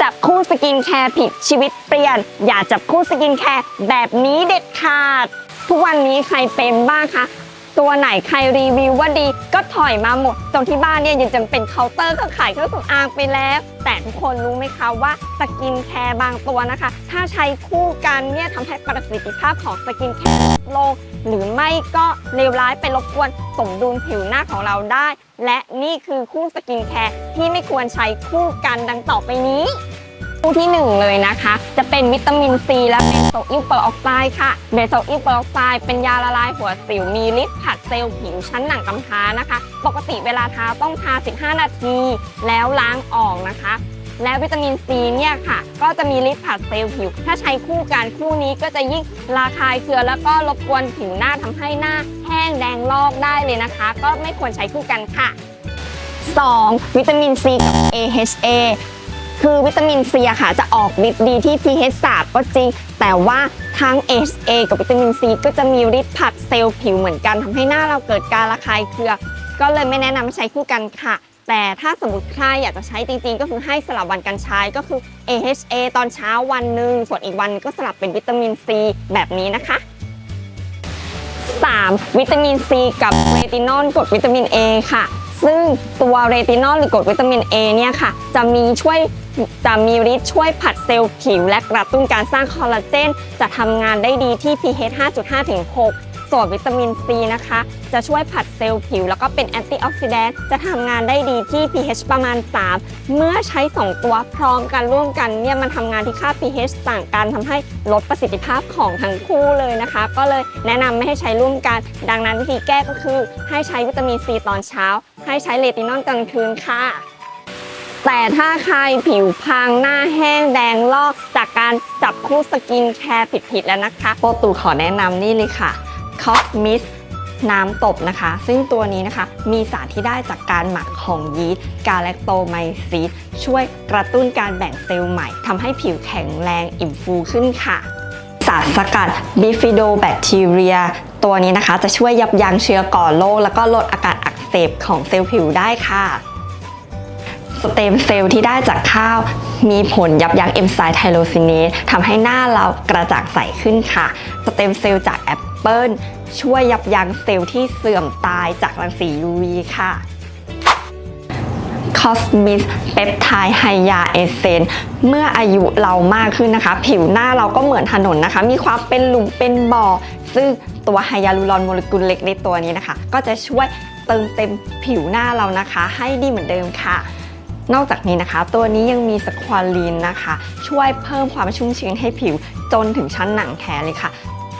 จับคู่สกินแคร์ผิดชีวิตเปลี่ยน อย่าจับคู่สกินแคร์แบบนี้เด็ดขาด ทุกวันนี้ใครเป็นบ้างคะ ตัวไหนใครรีวิวว่าดี ก็ถอยมาหมด ตรงที่บ้านเนี่ยยังจำเป็นเคาน์เตอร์ก็ขายเครื่องสำอางไปแล้ว แต่ทุกคนรู้ไหมคะว่าสกินแคร์บางตัวนะคะ ถ้าใช้คู่กันเนี่ยทำให้ประสิทธิภาพของสกินแคร์ลดลงหรือไม่ก็เลวร้ายไปรบกวนสมดุลผิวหน้าของเราได้ และนี่คือคู่สกินแคร์ที่ไม่ควรใช้คู่กันดังต่อไปนี้ คู่ที่ 1 เลยนะคะ จะเป็นวิตามินซีและเบนโซอิลเปอร์ออกไซด์ค่ะเบนโซอิลเปอร์ออกไซด์เป็นยาละลายหัวสิวมีฤทธิ์ผัดเซลล์ผิวชั้นหนังกำพร้านะคะ ปกติเวลาทาต้องทา 15 นาที แล้วล้างออกนะคะ และวิตามินซีเนี่ยค่ะ ก็จะมีฤทธิ์ผัดเซลล์ผิว ถ้าใช้คู่กันคู่นี้ก็จะยิ่งระคายเคืองแล้วก็รบกวนผิวหน้าทำให้หน้าแห้งแดงลอกได้เลยนะคะ ก็ไม่ควรใช้คู่กันค่ะ 2. วิตามินซีกับ AHA คือวิตามินซีค่ะจะออกฤทธิ์ดีที่ pH 3ก็จริง แต่ว่าทั้ง AHA กับวิตามินซีก็จะมีฤทธิ์ผัดเซลล์ผิวเหมือนกันทำให้หน้าเราเกิดการระคายเคืองก็เลยไม่แนะนำให้ใช้คู่กันค่ะ แต่ถ้าสมมติใครอยากจะใช้จริงๆ ก็คือให้สลับวันกันใช้ก็คือ AHA ตอนเช้าวันหนึ่งส่วนอีกวันก็สลับเป็นวิตามินซีแบบนี้นะคะ 3. วิตามินซีกับเรตินอลกรดวิตามิน A ค่ะ ซึ่งตัวเรตินอลหรือกรดวิตามิน A เนี่ยค่ะ จะมีช่วยจะมีฤทธิ์ช่วยผัดเซลล์ผิว และกระตุ้นการสร้างคอลลาเจน จะทำงานได้ดีที่ pH 5.5ถึง6 ส่วนวิตามินซีนะคะ จะช่วยผัดเซลล์ผิว แล้วก็เป็นแอนตี้ออกซิแดนต์จะทำงานได้ดีที่ pH ประมาณ 3 เมื่อใช้ 2 ตัวพร้อมกันร่วมกันเนี่ยมันทำงานที่ค่า pH ต่างกันทำให้ลดประสิทธิภาพของทั้งคู่เลยนะคะ ก็เลยแนะนำไม่ให้ใช้ร่วมกัน ดังนั้นวิธีแก้ก็คือ ให้ใช้วิตามินซีตอนเช้า ให้ใช้เลตินอลกลางคืนค่ะแต่ถ้าใครผิวพังหน้าแห้งแดงลอกจากการจับคู่สกินแคร์ผิดๆแล้วนะคะ โปรตูขอแนะนำนี่เลยค่ะ คอสมิสน้ำตบนะคะ ซึ่งตัวนี้นะคะมีสารที่ได้จากการหมักของยีสต์กาแลคโตไมซีสช่วยกระตุ้นการแบ่งเซลล์ใหม่ทำให้ผิวแข็งแรงอิ่มฟูขึ้นค่ะ สารสกัดบิฟิโดแบคทีเรียตัวนี้นะคะจะช่วยยับยั้งเชื้อก่อโรคแล้วก็ลดอาการอักเสบของเซลล์ผิวได้ค่ะสเต็มเซลล์ที่ได้จากข้าว มีผลยับยั้งเอนไซม์ไทโรซิเนสทำให้หน้าเรากระจ่างใสขึ้นค่ะ สเต็มเซลล์จากแอปเปิล ช่วยยับยั้งเซลล์ที่เสื่อมตายจากรังสี UV ค่ะคอสมิสเปปไทด์ไฮยาเอเซนเมื่ออายุเรามากขึ้นนะคะ ผิวหน้าเราก็เหมือนถนนนะคะ มีความเป็นหลุมเป็นบ่อ ซึ่งตัวไฮยาลูรอนโมเลกุลเล็กในตัวนี้นะคะ ก็จะช่วยเติมเต็มผิวหน้าเรานะคะ ให้ดีเหมือนเดิมค่ะนอกจากนี้นะคะ ตัวนี้ยังมีสควอลีนนะคะ ช่วยเพิ่มความชุ่มชื้นให้ผิวจนถึงชั้นหนังแท้เลยค่ะ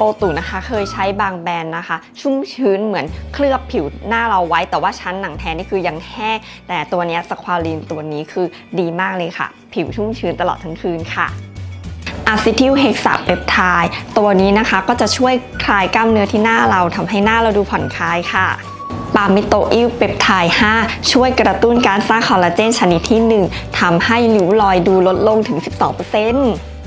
โปรตุนะคะ เคยใช้บางแบรนด์นะคะ ชุ่มชื้นเหมือนเคลือบผิวหน้าเราไว้ แต่ว่าชั้นหนังแท้นี่คือยังแห้งแต่ตัวนี้สควอลีนตัวนี้คือดีมากเลยค่ะ ผิวชุ่มชื้นตลอดทั้งคืนค่ะอะซิทิลเฮกซาเปปไทด์ตัวนี้นะคะก็จะช่วยคลายกล้ามเนื้อที่หน้าเราทำให้หน้าเราดูผ่อนคลายค่ะปาเมโตอิลเปปไทด์5ช่วยกระตุ้นการสร้างคอลลาเจนชนิดที่ 1ทำให้ริ้วรอยดูลดลงถึง 12%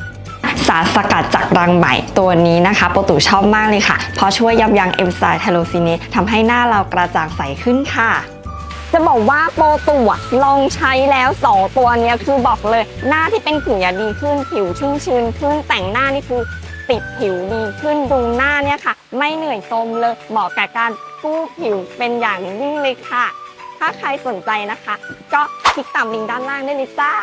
ารสกัดจากรังไหมตัวนี้นะคะโปรตุชอบมากเลยค่ะ เพราะช่วยยับยั้งเอนไซม์ไทโรซิเนสทำให้หน้าเรากระจ่างใสขึ้นค่ะจะบอกว่าโปรตุอะลองใช้แล้ว 2 ตัวนี้คือบอกเลย หน้าที่เป็นขุยดีขึ้นผิวชุ่มชื้นขึ้นแต่งหน้านี่คือติดผิวดีขึ้นดูหน้าเนี่ยค่ะ ไม่เหนื่อยโทมเลยเหมาะกับการกู้ผิวเป็นอย่างยิ่งเลยค่ะ ถ้าใครสนใจนะคะ ก็คลิกตามลิงก์ด้านล่างได้เลยจ้า